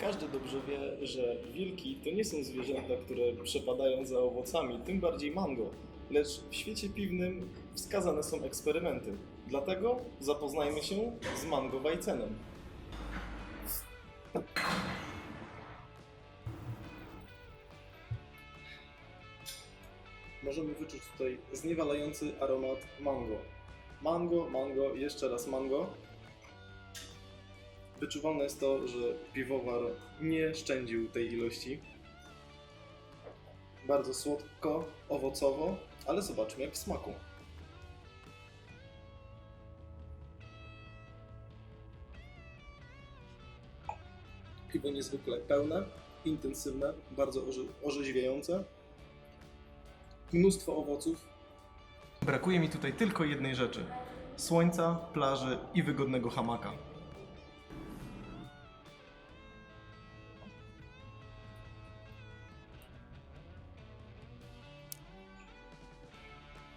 Każdy dobrze wie, że wilki to nie są zwierzęta, które przepadają za owocami, tym bardziej mango. Lecz w świecie piwnym wskazane są eksperymenty. Dlatego zapoznajmy się z mango wajcenem. Możemy wyczuć tutaj zniewalający aromat mango. Mango, mango, jeszcze raz mango. Wyczuwalne jest to, że piwowar nie szczędził tej ilości. Bardzo słodko, owocowo, ale zobaczmy jak w smaku. Piwo niezwykle pełne, intensywne, bardzo orze- orzeźwiające. Mnóstwo owoców. Brakuje mi tutaj tylko jednej rzeczy: słońca, plaży i wygodnego hamaka.